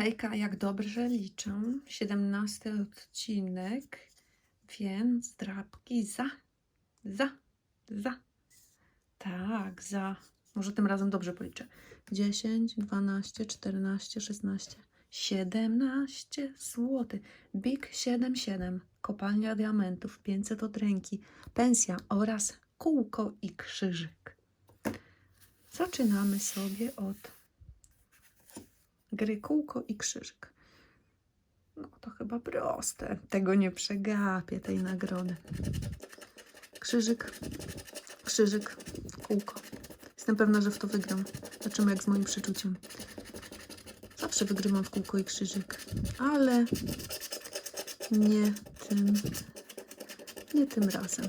Hejka, jak dobrze liczę. 17 odcinek, więc drapki za, za, za. Tak, za. Może tym razem dobrze policzę. 10, 12, 14, 16, 17 zł. Big 77, kopalnia diamentów, 500 od ręki, pensja oraz kółko i krzyżyk. Zaczynamy sobie od gry kółko i krzyżyk. No to chyba proste. Tego nie przegapię, tej nagrody. Krzyżyk, krzyżyk, kółko. Jestem pewna, że w to wygram. Zobaczymy jak z moim przeczuciem. Zawsze wygrywam w kółko i krzyżyk, ale nie tym, nie tym razem.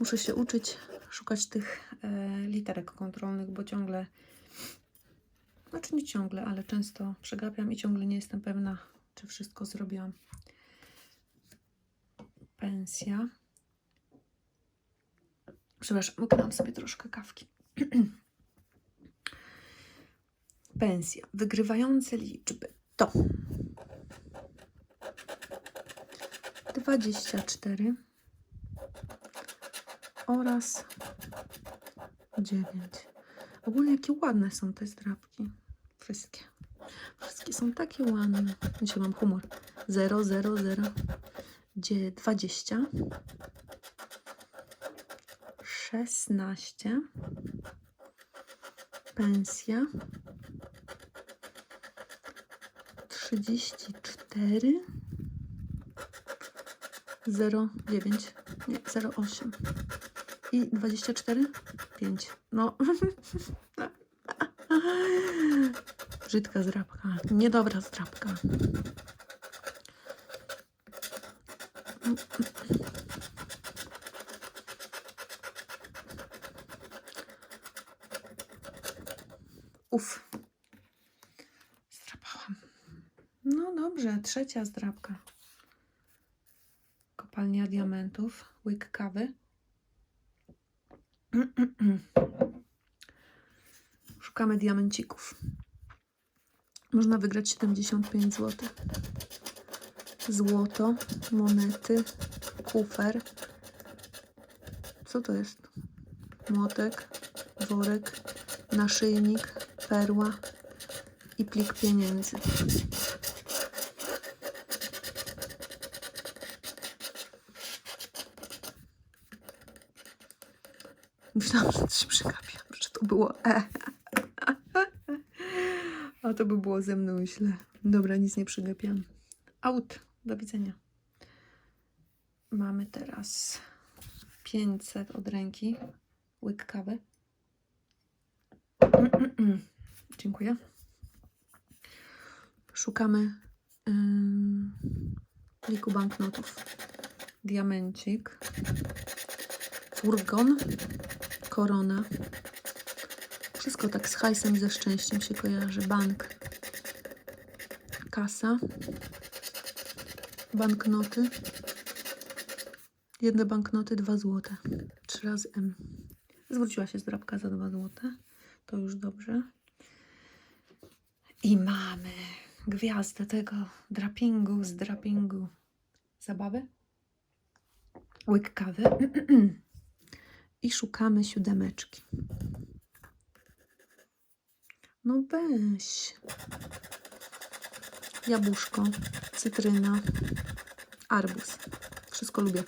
Muszę się uczyć szukać tych e, literek kontrolnych, bo ciągle znaczy nie ciągle, ale często przegapiam i ciągle nie jestem pewna, czy wszystko zrobiłam. Pensja. Przepraszam, ukradam sobie troszkę kawki. Pensja. Wygrywające liczby to 24 oraz 9. Ogólnie jakie ładne są te zdrabki. Wszystkie. Wszystkie są takie ładne. Dzisiaj mam humor. 0, 0, 0. Gdzie 20. 16. Pensja. 34. 0, 9. Nie, 0, 8. I 24. 5. No. Brzydka zdrabka. Niedobra zdrabka. Uf. Zdrapałam. No dobrze, trzecia zdrabka. Kopalnia diamentów, łyk kawy. Szukamy diamencików. Można wygrać 75 zł. Złoto, monety, kufer. Co to jest? Młotek, worek, naszyjnik, perła i plik pieniędzy. Myślałam, że coś przegapiłam, że to było E. A to by było ze mną źle. Dobra, nic nie przegapiam. Out. Do widzenia. Mamy teraz 500 od ręki. Łyk kawy. Dziękuję. Szukamy ym, pliku banknotów. Diamencik. Furgon. Korona. Wszystko tak z hajsem i ze szczęściem się kojarzy. Bank. Kasa. Banknoty. Jedne banknoty, dwa złote. Trzy razy M. Zwróciła się zdrabka za dwa złote. To już dobrze. I mamy gwiazdę tego drapingu z drapingu zabawy. Łyk kawy. I szukamy siódemeczki. No weź. Jabłuszko, cytryna, arbuz. Wszystko lubię.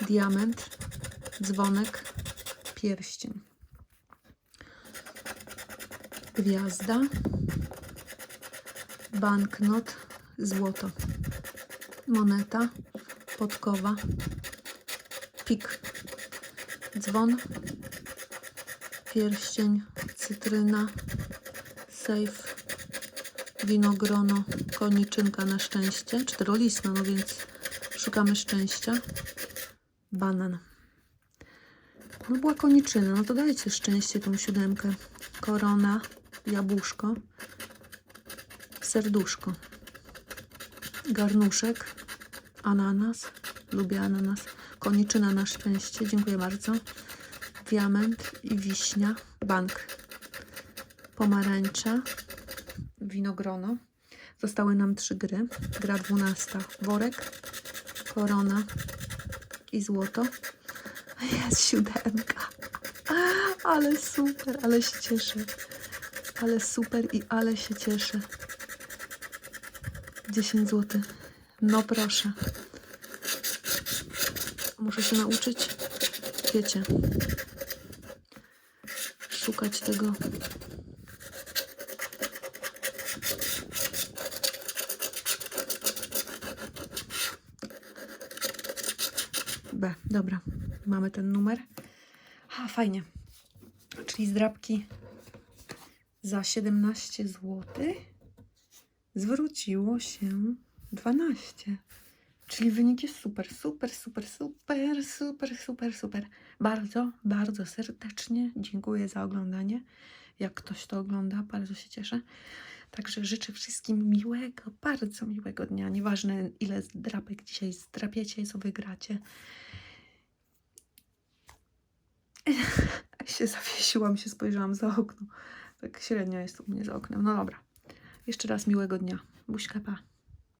Diament, dzwonek, pierścień. Gwiazda, banknot, złoto. Moneta, podkowa, pik, dzwon, pierścień, cytryna, sejf, winogrono, koniczynka na szczęście, czterolistna, no więc szukamy szczęścia, banan. No była koniczyna, no to dajcie szczęście tą siódemkę. Korona, jabłuszko, serduszko, garnuszek, ananas, lubię ananas, koniczyna na szczęście, dziękuję bardzo, diament i wiśnia, bank, pomarańcza, winogrono. Zostały nam trzy gry. Gra 12. Worek, korona i złoto. Jest siódemka. Ale super, ale się cieszę. Ale super i ale się cieszę. 10 zł. No proszę. Muszę się nauczyć, wiecie, szukać tego. B, dobra, mamy ten numer. A, fajnie. Czyli zdrabki za 17 zł zwróciło się 12. Czyli wynik jest super, super, super, super, super, super, super. Bardzo, bardzo serdecznie dziękuję za oglądanie. Jak ktoś to ogląda, bardzo się cieszę. Także życzę wszystkim miłego, bardzo miłego dnia. Nieważne ile drapek dzisiaj zdrapiecie, co wygracie. się zawiesiłam, się spojrzałam za okno. Tak średnio jest u mnie za oknem. No dobra. Jeszcze raz miłego dnia. Buźka, pa.